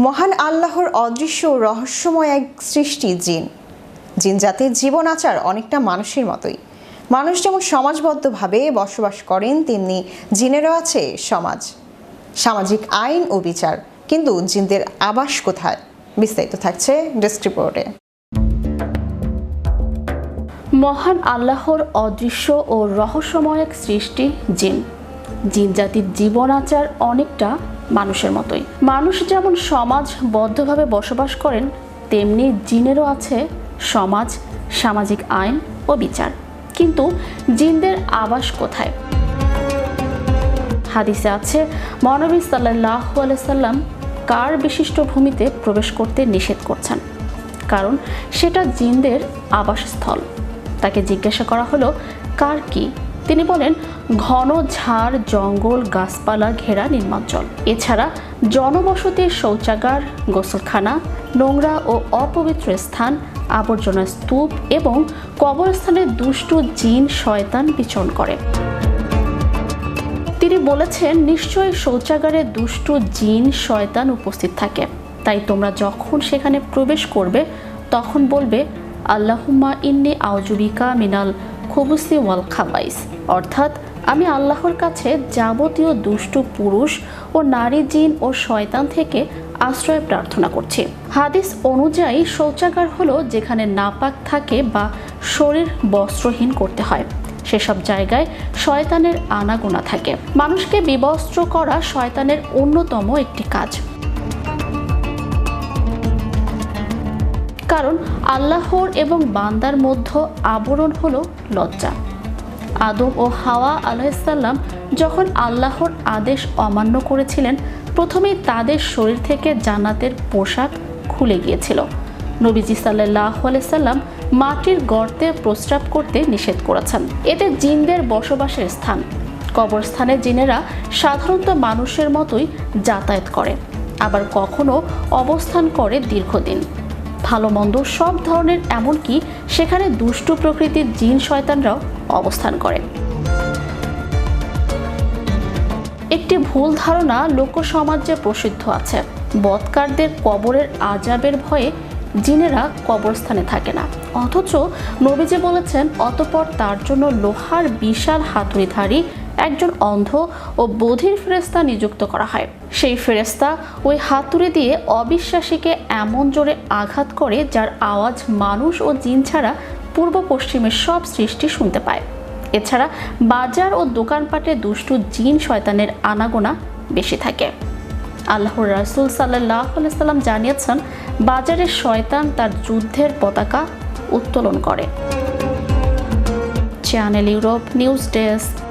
মহান আল্লাহর অদৃশ্য রহস্যময় এক সৃষ্টি জিন। জিন জাতির জীবন আচার অনেকটা মানুষের মতোই। মানুষ যেমন সমাজবদ্ধভাবে বসবাস করেন, তেমনি জিনেরও আছে সমাজ। সামাজিক আইন ও বিচার, কিন্তু জিনদের আবাস কোথায়? বিস্তারিত থাকছে ডেস্ক মহান আল্লাহর অদৃশ্য ও রহস্যময় এক সৃষ্টি জিন। জিন জাতির জীবন আচার অনেকটা মানুষের মতোই। মানুষ যেমন সমাজ বদ্ধভাবে বসবাস করেন, তেমনি জিনেরও আছে সমাজ, সামাজিক আইন ও বিচার। কিন্তু জিনদের আবাস কোথায়? হাদিসে আছে, মহানবী সাল্লাহ সাল্লাম কার বিশিষ্ট ভূমিতে প্রবেশ করতে নিষেধ করছেন? কারণ সেটা জিনদের আবাসস্থল। তাকে জিজ্ঞাসা করা হলো, কার কি? তিনি বলেন, ঘন ঝাড়, জঙ্গল, গাছপালা, ঘেরা, নির্মাঞ্চল। এছাড়া জনবসতির শৌচাগার, গোসলখানা, নোংরা ও অপবিত্র স্থান, আবর্জনা স্তূপ এবং কবরস্থানে দুষ্টু জিন শয়তান বিচরণ করে। তিনি বলেছেন, নিশ্চয়ই শৌচাগারে দুষ্টু জিন শয়তান উপস্থিত থাকে। তাই তোমরা যখন সেখানে প্রবেশ করবে, তখন বলবে আল্লাহুম্মা ইন্নি আউজুবিকা মিনাল খুবুসি ওয়াল খাবাইস। অর্থাৎ, আমি আল্লাহর কাছে যাবতীয় দুষ্টু পুরুষ ও নারী জিন ও শয়তান থেকে আশ্রয় প্রার্থনা করছি। হাদিস অনুযায়ী শৌচাগার হলো যেখানে নাপাক থাকে বা শরীর বস্ত্রহীন করতে হয়। সেসব জায়গায় শয়তানের আনাগোনা থাকে। মানুষকে বিবস্ত্র করা শয়তানের অন্যতম একটি কাজ। কারণ আল্লাহর এবং বান্দার মধ্য আবরণ হলো লজ্জা। আদম ও হাওয়া আলাইসাল্লাম যখন আল্লাহর আদেশ অমান্য করেছিলেন, প্রথমেই তাদের শরীর থেকে জান্নাতের পোশাক খুলে গিয়েছিল। নবীজি সাল্লাহ আলাইসাল্লাম মাটির গর্তে প্রস্রাব করতে নিষেধ করেছেন। এতে জিনদের বসবাসের স্থান। কবরস্থানে জিনেরা সাধারণত মানুষের মতোই যাতায়াত করে, আবার কখনো অবস্থান করে দীর্ঘদিন। ভালো মন্দ সব ধরনের, এমনকি সেখানে দুষ্টু প্রকৃতির জিন শয়তানরাও অবস্থান করে। একটি ভুল ধারণা লোক সমাজে প্রসিদ্ধ আছে। বৎকারদের কবরের আজাবের ভয়ে জিনেরা কবরস্থানে থাকে না। অথচ নবীজি বলেছেন, অতপর তার জন্য লোহার বিশাল হাতুড়িধারী একজন অন্ধ ও বধির ফেরেস্তা নিযুক্ত করা হয়। সেই ফেরেস্তা ওই হাতুড়ি দিয়ে অবিশ্বাসীকে এমন জোরে আঘাত করে যার আওয়াজ মানুষ ও জিন ছাড়া পূর্ব পশ্চিমের সব সৃষ্টি শুনতে পায়। এছাড়া বাজার ও দোকানপাটে দুষ্টু জিন শয়তানের আনাগোনা বেশি থাকে। আল্লাহর রাসুল সাল্লাহ সাল্লাম জানিয়েছেন বাজারের শয়তান তার যুদ্ধের পতাকা উত্তোলন করে। Channel Europe news desk.